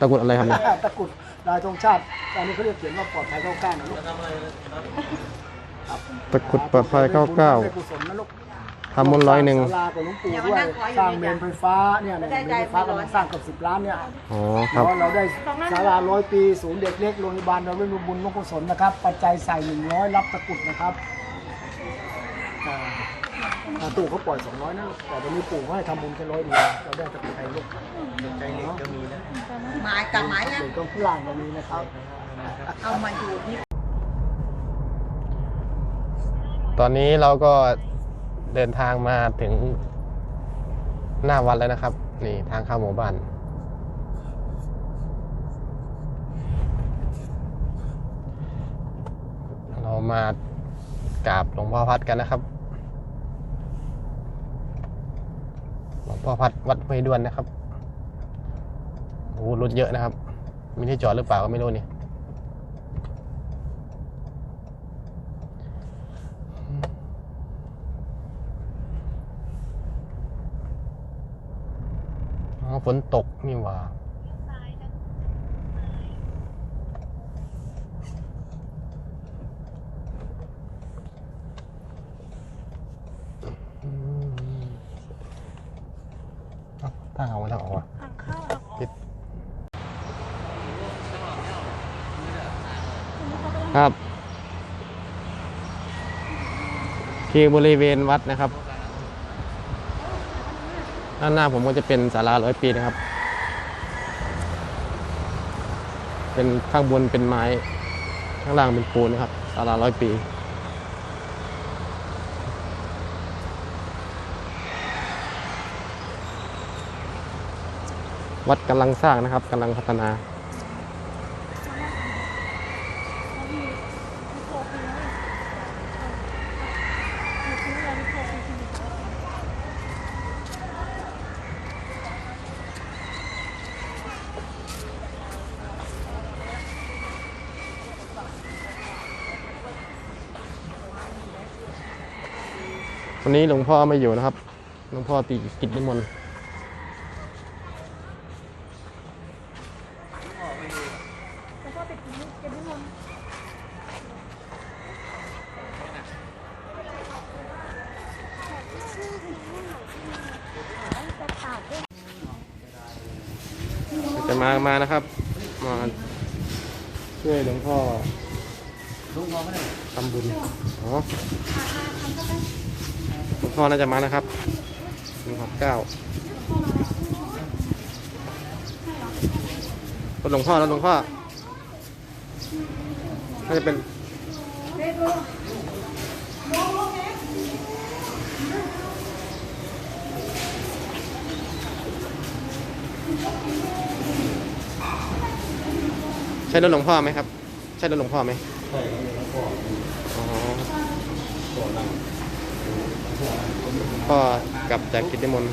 ตะกรุดอะไรครับเนี่ยตะกรุดลายธงชาติอันนี้เขาเรียกเขียนว่าปลอดภัยเข้าก้าวนะลูกตะกรุดปลอดภัยเก้าเก้าได้กุศลนะลูกทำบุญร้อยหนึ่งศาลาของหลวงปู่ด้วยสร้างเมนไฟฟ้าเนี่ยเนี่ยเมนไฟฟ้ากำลังสร้างเกับสิบล้านเนี่ยอ๋อครับเพราะเราได้ศาลาร้อยปีศูนย์เด็กเล็กโรงพยาบาลเราได้รวมบุญร่วมกุศลนะครับ ปัจจัยใส่หนึ่งร้อยรับตะกรุดนะครับอ่า อ่าตู่เขาปล่อยสองร้อยนะลูกแต่ตอนนี้ปู่เขาให้ทำบุญแค่ร้อยเดียวเราได้ตะกรุดไทยลูกใจเล็กก็มีนะหมายกับหมายยังเด็กก็ฝรั่งก็มีนะครับเอามาอยู่ที่ตอนนี้เราก็เดินทางมาถึงหน้าวัดแล้วนะครับ นี่ทางเข้าหมู่บ้านเรามากราบหลวงพ่อพัดกันนะครับ หลวง พอพัดวัดห้วยด้วนนะครับโอ้โหรถเยอะนะครับ มีที่จอดหรือเปล่าก็ไม่รู้นี่ฝนตกนี่หว่า เอ้าทางเอาทางออกอะปิดครับคือบริเวณวัดนะครับด้านหน้าผมก็จะเป็นศาลาร้อยปีนะครับ เป็นข้างบนเป็นไม้ ข้างล่างเป็นปูนนะครับศาลาร้อยปี วัดกำลังสร้างนะครับกำลังพัฒนา วันนี้หลวงพ่อไม่อยู่นะครับ หลวงพ่อตีกิจนิมนต์ จะมา มานะครับ มาช่วยหลวงพ่อทำบุญอ๋อหลวงพ่อน่าจะมานะครับหนึ่งหกเก้ารถหลวงพ่อรถหลวงพ่อ น่าจะเป็นใช่รถหลวงพ่อไหมครับ ใช่รถหลวงพ่อไหมใช่รถหลวงพ่ออ๋อพ่อกลับจากกิจนิมนต์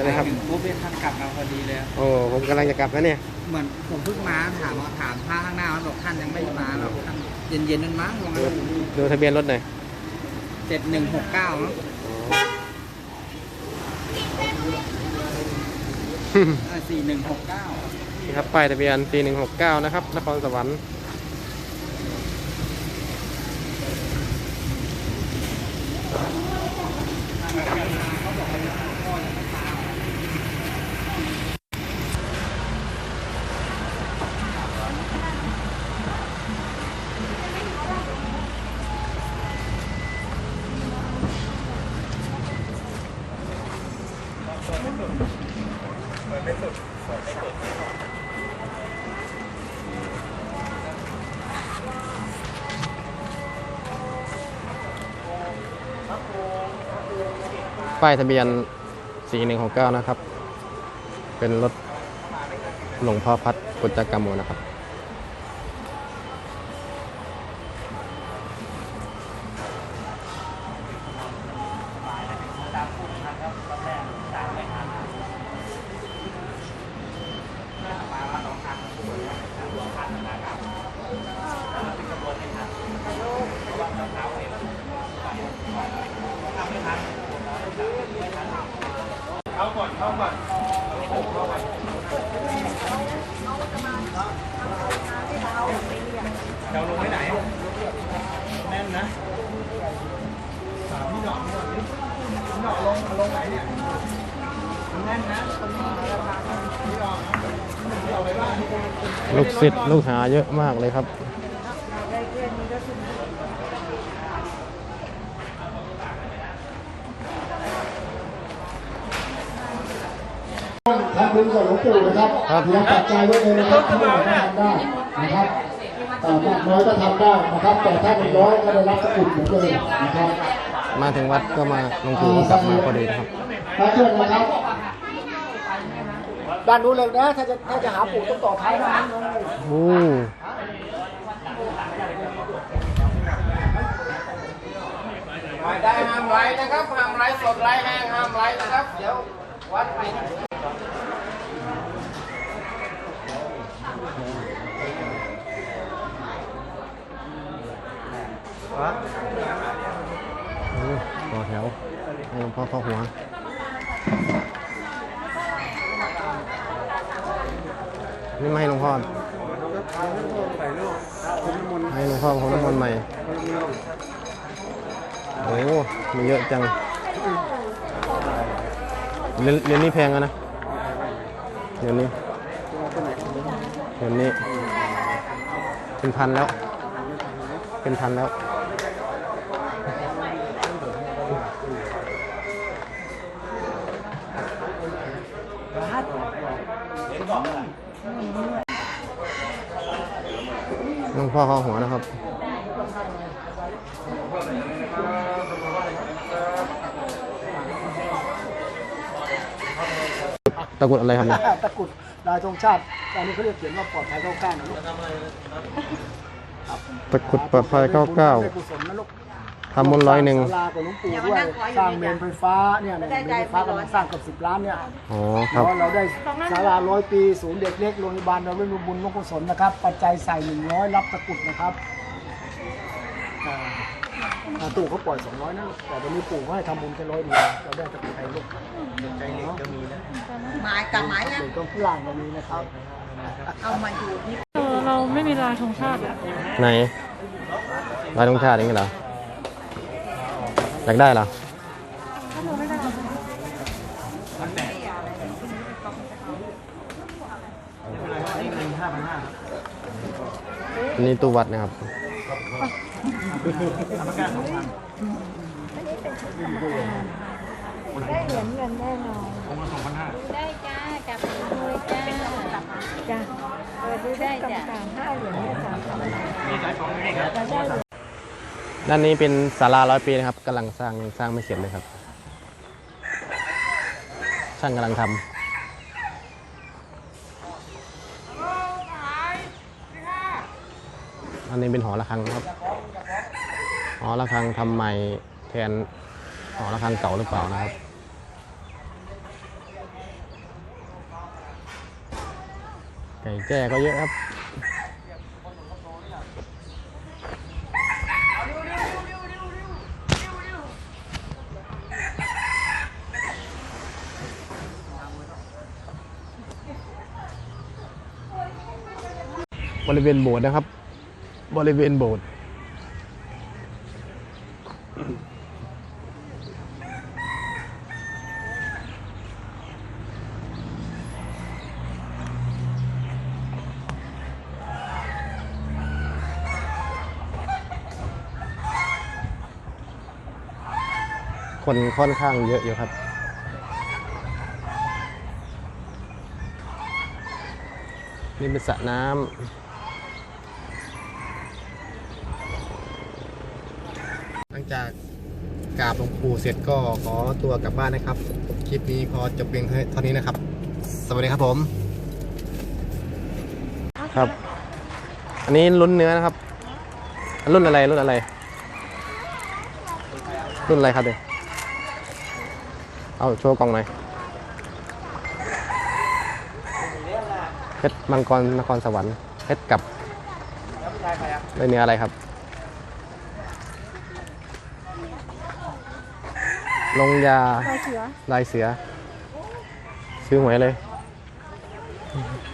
ช่ไหมครับถึงปุ๊บเนี่ยท่านกลับมาพอดีเลย โอ้ผมกำลังจะกลับแล้วเนี่ย เหมือนผมเพิ่งมาถามว่าถามพระข้างหน้ามันบอกท่านยังไม่มาหรอกท่านเย็นๆนั่นมั้งว่าดูงั้นดูทะเบียนรถหน่อยเจ็ดหนึ่งหกเก้าเนาะอ๋อสี่หนึ่งหกเก้านี่ครับป้ายทะเบียนปีหนึ่งหกเก้านะครับ นครสวรรค์ ป้ายทะเบียน 4169 นะครับ เป็นรถหลวงพ่อพัดกุจกรรมโมนะครับ เราลงไปไหน แน่นนะสามพี่หอกพี่หอกลงลงไหนเนี่ยแน่นนะลูกศิษย์ลูกหาเยอะมากเลยครับ บุญกับหลวงปู่นะครับครับเตรียมปัจจัยไว้เลยนะครับที่เราทำได้นะครับเอ่อมากน้อยก็ทำได้นะครับ แต่ถ้าเป็นร้อยก็ได้รับสกุลเหมือนเดิมนะครับ มาถึงวัดก็มาหลวงปู่ก็กลับมาพอดีนะครับมาเชิญนะครับด้านนู้นเลยนะถ้าจะถ้าจะหาปู่ต้องต่อท้ายนะโอ้ได้ห้ามไลฟ์นะครับห้ามไลฟ์สดไลฟ์แห้งห้ามไลฟ์นะครับ เดี๋ยววัดปิด โหต่อแถว ให้หลวงพ่อหัวนี่ไม่ให้หลวงพ่อให้หลวงพ่อผมน้ำมนต์ใหม่โอ้โหมีเยอะจังเรียนเรียนนี่แพงอะนะเดี๋ยวนี้เดี๋ยวนี้ เป็นพันแล้ว เป็นพันแล้ว หลวงพ่อเข้าหัวนะครับตะกรุดอะไรครับเนี่ยตะกรุดลายธงชาติอันนี้เขาเรียกเขียนว่าปลอดภัยเข้าแก้นะลูกตะกรุดปลอดภัยเก้าเก้า ได้กุศลนะลูกทำบุญร้อยหนึ่งศาลากับหลวงปู่ด้วยสร้างเมนไฟฟ้าเนี่ยเนี่ยเมนไฟฟ้ากำลังสร้างเกับสิบล้านเนี่ยอ๋อครับแล้วเราได้ศาลาร้อยปีศูนย์เด็กเล็กโรงพยาบาลเราไม่มีบุญมกุศลนะครับ ปัจจัยใส่หนึ่งร้อยรับตะกรุดนะครับอ่าอ่าตู่เขาปล่อยสองร้อยนะลูกแต่วันนี้ปู่เขาให้ทำบุญแค่ร้อยเดียวเราได้ตะกรุดไทยลูกใจเล็กก็มีนะหมายกับหมายยังเด็กก็ฝรั่งก็มีนะครับเอามาอยู่ที่เออเราไม่มีลายธงชาติอะไหนลายธงชาติอย่างนี้เหรอ อยากได้เหรออันนี้ตู้วัดนะครับได้เหรียญเงินแน่นอนได้จ้าจับเลยจ้าจ้าเออได้จ้าห้าเหรียญเนี่ยสามพัน ด้านนี้เป็นศาลาร้อยปีนะครับกำลังสร้างสร้างไม่เสร็จเลยครับ ช่างกำลังทำอันนี้เป็นหอระฆังครับ หอระฆังทำใหม่แทนหอระฆังเก่าหรือเปล่านะครับ ไก่แจ้ก็เยอะครับ บริเวณโบสถ์นะครับ บริเวณโบสถ์คนค่อนข้างเยอะอยู่ครับนี่เป็นสระน้ำ หลังจากก ราบหลวงปู่เสร็จก็ขอตัวกลับบ้านนะครับ คลิปนี้ขอจบเพียงเท่านี้นะครับ สวัสดีครับผม ครับ อันนี้ลุ้นเนื้อนะครับ รุ่นอะไรรุ่นอะไร รุ่นอะไรครับเด็กเอาโชว์กล่องหน่อยเพชรมังกรนครสวรรค์เพชรกับได้เนื้ออะไรครับ ลงยาลายเสือ ลายเสือ ซื้อหวยเลยล